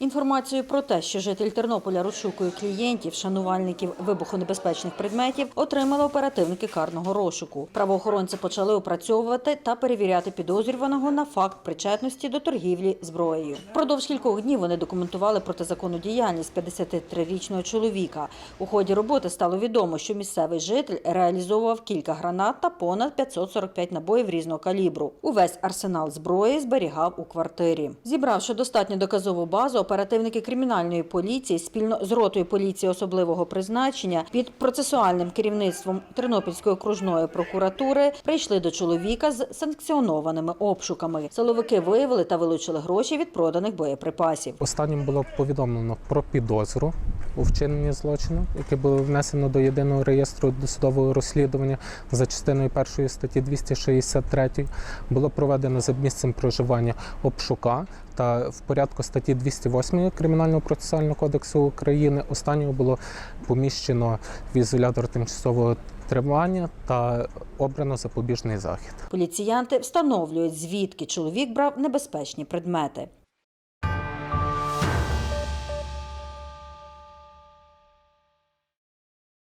Інформацію про те, що житель Тернополя розшукує клієнтів, шанувальників вибухонебезпечних предметів, отримали оперативники карного розшуку. Правоохоронці почали опрацьовувати та перевіряти підозрюваного на факт причетності до торгівлі зброєю. Впродовж кількох днів вони документували протизаконну діяльність 53-річного чоловіка. У ході роботи стало відомо, що місцевий житель реалізовував кілька гранат та понад 545 набоїв різного калібру. Увесь арсенал зброї зберігав у квартирі. Зібравши достатньо доказову базу, оперативники кримінальної поліції спільно з ротою поліції особливого призначення під процесуальним керівництвом Тернопільської окружної прокуратури прийшли до чоловіка з санкціонованими обшуками. Силовики виявили та вилучили гроші від проданих боєприпасів. Останнім було повідомлено про підозру у вчиненні злочину, яке було внесено до єдиного реєстру досудового розслідування за частиною першої статті 263. Було проведено за місцем проживання обшука та в порядку статті 208 Кримінального процесуального кодексу України останнього було поміщено в ізолятор тимчасового тримання та обрано запобіжний захід. Поліціянти встановлюють, звідки чоловік брав небезпечні предмети.